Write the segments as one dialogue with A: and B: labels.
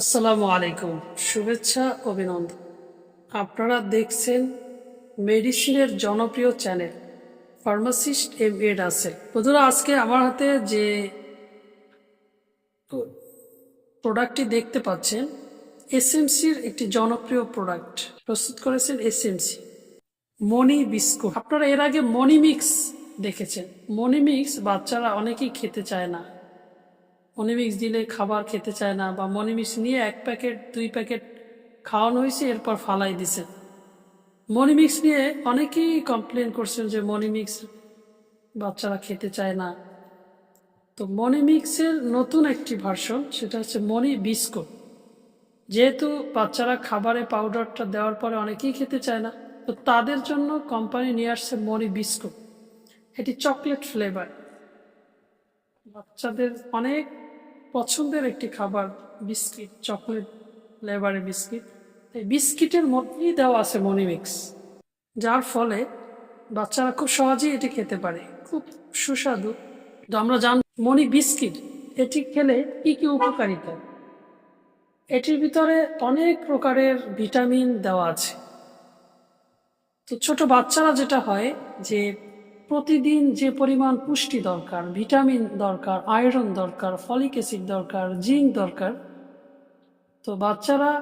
A: আসসালামু আলাইকুম। শুভেচ্ছা, অভিনন্দন। আপনারা দেখছেন মেডিসিনের জনপ্রিয় channel, pharmacist M A Rasel. বন্ধুরা, আজকে আমার হাতে যে প্রোডাক্টটি দেখতে পাচ্ছেন, এসএমসির একটি জনপ্রিয় প্রোডাক্ট। প্রস্তুত করেছেন এসএমসি, মনি বিস্কুট। আপনারা এর আগে মনি মিক্স দেখেছেন। মনি মিক্স বাচ্চারা অনেকেই খেতে চায় না। মনিমিক্স দিলে খাবার খেতে চায় না বা মনিমিক্স নিয়ে এক প্যাকেট, দুই প্যাকেট খাওয়ানো হয়েছে এরপর ফালাই দিছে। মনিমিক্স নিয়ে অনেকেই কমপ্লেন করছেন যে মনিমিক্স বাচ্চারা খেতে চায় না। তো মনিমিক্সের নতুন একটি ভার্সন সেটা হচ্ছে মনি বিস্কুট। যেহেতু বাচ্চারা খাবারে পাউডারটা দেওয়ার পরে অনেকেই খেতে চায় না, তো তাদের জন্য কোম্পানি নিয়ে আসছে মনি বিস্কুট। এটি চকলেট ফ্লেভার বাচ্চাদের অনেক পছন্দের একটি খাবার, বিস্কিট, চকলেট ফ্লেভারের বিস্কিট। এই বিস্কিটের মধ্যেই দেওয়া আছে মনিমিক্স যার ফলে বাচ্চারা খুব সহজেই এটি খেতে পারে। খুব সুস্বাদু। তো আমরা জান, মনি বিস্কিট, এটি খেলে কি কি উপকারিতা? এটির ভিতরে অনেক প্রকারের ভিটামিন দেওয়া আছে। তো ছোট বাচ্চারা যেটা হয় যে প্রতিদিন যে পরিমাণ পুষ্টি দরকার, ভিটামিন দরকার, আয়রন দরকার, ফলিক অ্যাসিড দরকার, জিঙ্ক দরকার, তো বাচ্চারা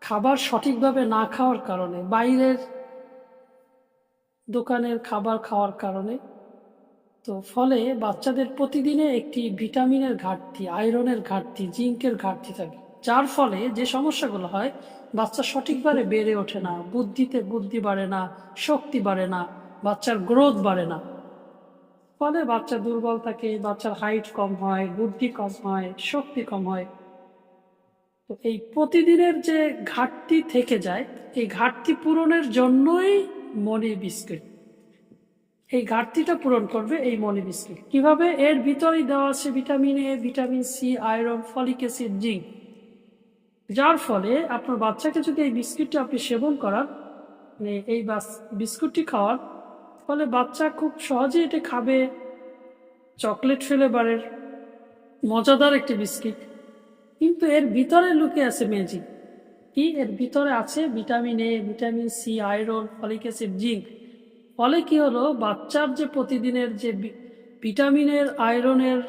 A: খাবার সঠিকভাবে না খাওয়ার কারণে, বাইরের দোকানের খাবার খাওয়ার কারণে, তো ফলে বাচ্চাদের প্রতিদিনে একটি ভিটামিনের ঘাটতি, আয়রনের ঘাটতি, জিঙ্কের ঘাটতি থাকে। যার ফলে যে সমস্যাগুলো হয়, বাচ্চা সঠিকভাবে বেড়ে ওঠে না, বুদ্ধিতে বুদ্ধি বাড়ে না, শক্তি বাড়ে না। বাচ্চার গ্রোথ বাড়ে না। ফলে বাচ্চা দুর্বল থাকে, বাচ্চার হাইট কম হয়, বুদ্ধি কম হয়, শক্তি কম হয়। তো এই প্রতিদিনের যে ঘাটতি থেকে যায়, এই ঘাটতি পূরণের জন্যই মনি বিস্কিট এই ঘাটতিটা পূরণ করবে এই মনি বিস্কিট কীভাবে? এর ভিতরেই দেওয়া আছে vitamin A vitamin C iron folic acid zinc যার ফলে আপনার বাচ্চাকে যদি এই বিস্কিটটা আপনি সেবন করান মানে এই বিস্কুটটি খাওয়ার ফলে বাচ্চা খুব সহজেই এটা খাবে। চকলেট ফ্লেভারের মজাদার একটি বিস্কিট। কিন্তু এর ভিতরে লুকে আছে ম্যাজিক। কি? এর ভিতরে আছে vitamin A, vitamin C, iron, folic acid, zinc. ফলে কি হলো? বাচ্চার যে প্রতিদিনের যে ভিটামিনের আয়রনের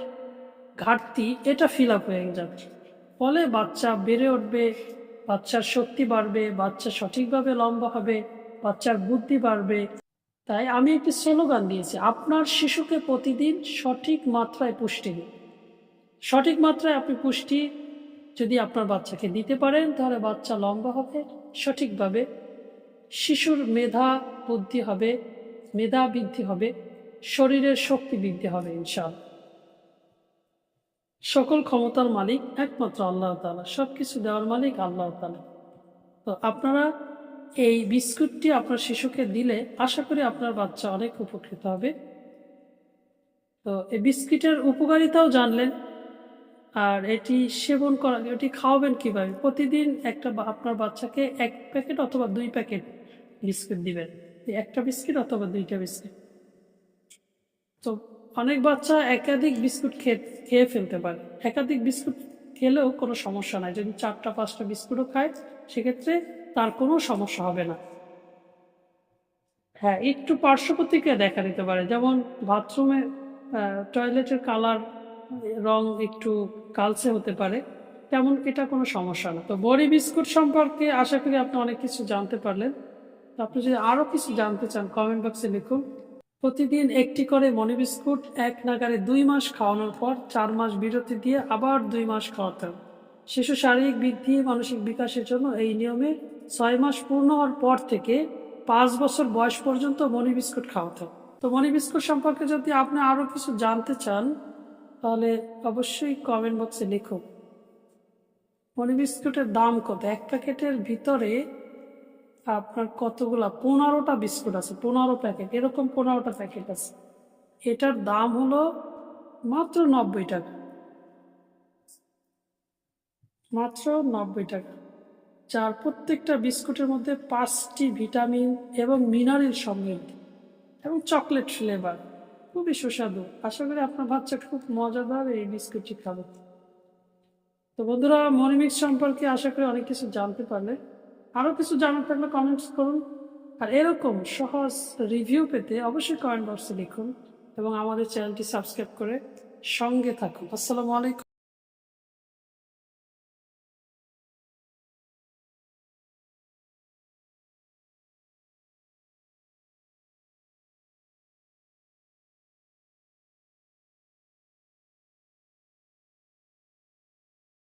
A: ঘাটতি, এটা ফিল আপ হয়ে যাবে। ফলে বাচ্চা বেড়ে উঠবে, বাচ্চার শক্তি বাড়বে, বাচ্চা সঠিকভাবে লম্বা হবে, বাচ্চার বুদ্ধি বাড়বে। তাই আমি একটি স্লোগান দিয়েছি, আপনার শিশুকে প্রতিদিন সঠিক মাত্রায় পুষ্টি দিন। সঠিক মাত্রায় আপনি পুষ্টি যদি আপনার বাচ্চাকে দিতে পারেন, তাহলে বাচ্চা লম্বা হবে, সঠিকভাবে শিশুর মেধা বুদ্ধি হবে, মেধা বৃদ্ধি হবে, শরীরের শক্তি বৃদ্ধি হবে ইনশাল সকল ক্ষমতার মালিক একমাত্র আল্লাহ তালা সব কিছু দেওয়ার মালিক আল্লাহ তালা তো আপনারা এই বিস্কুটটি আপনার শিশুকে দিলে আশা করি আপনার বাচ্চা অনেক উপকৃত হবে। তো এই বিস্কিটের উপকারিতাও জানলেন। আর এটি সেবন করা, এটি খাওয়াবেন কীভাবে? প্রতিদিন একটা আপনার বাচ্চাকে এক প্যাকেট অথবা দুই প্যাকেট বিস্কুট দিবেন। একটা বিস্কিট অথবা দুইটা বিস্কিট। তো অনেক বাচ্চা একাধিক বিস্কুট খেয়ে খেয়ে ফেলতে পারে। একাধিক বিস্কুট খেলেও কোনো সমস্যা নাই। যদি চারটা, পাঁচটা বিস্কুটও খায়, সেক্ষেত্রে তার কোনো সমস্যা হবে না। হ্যাঁ একটু পার্শ্ব প্রতিক্রিয়া দেখা দিতে পারে। যেমন বাথরুমে টয়লেটের কালার, রং একটু কালচে হতে পারে। তেমন এটা কোনো সমস্যা না। তো বড়ি বিস্কুট সম্পর্কে আশা করি আপনি অনেক কিছু জানতে পারলেন। আপনি যদি আরও কিছু জানতে চান কমেন্ট বক্সে লিখুন। প্রতিদিন একটি করে মনি বিস্কুট এক নাগারে দুই মাস খাওয়ানোর পর চার মাস বিরতি দিয়ে আবার দুই মাস খাওয়াতে হবে। শিশু শারীরিক বৃদ্ধি, মানসিক বিকাশের জন্য এই নিয়মে ছয় মাস পূর্ণ হওয়ার পর থেকে পাঁচ বছর বয়স পর্যন্ত মনি বিস্কুট খাওয়াতে হবে। তো মনি বিস্কুট সম্পর্কে যদি আপনি আরও কিছু জানতে চান, তাহলে অবশ্যই কমেন্ট বক্সে লিখুন। মনি বিস্কুটের দাম কত? এক প্যাকেটের ভিতরে আপনার কতগুলা? পনেরোটা বিস্কুট আছে, পনেরো প্যাকেট। এরকম পনেরোটা প্যাকেট আছে। এটার দাম হলো মাত্র নব্বই টাকা। মাত্র নব্বই টাকা। যার প্রত্যেকটা বিস্কুটের মধ্যে পাঁচটি ভিটামিন এবং মিনারেল সমৃদ্ধ এবং চকলেট ফ্লেভার। খুবই সুস্বাদু। আশা করি আপনার বাচ্চা খুব মজাদার এই বিস্কুটটি খাবে। তো বন্ধুরা মনিমিক্স সম্পর্কে আশা করি অনেক কিছু জানতে পারলে। আরও কিছু জানার থাকলে কমেন্টস করুন। আর এরকম সহজ রিভিউ পেতে অবশ্যই কমেন্ট বক্সে লিখুন এবং আমাদের চ্যানেলটি সাবস্ক্রাইব করে সঙ্গে থাকুন। আসসালামু আলাইকুম।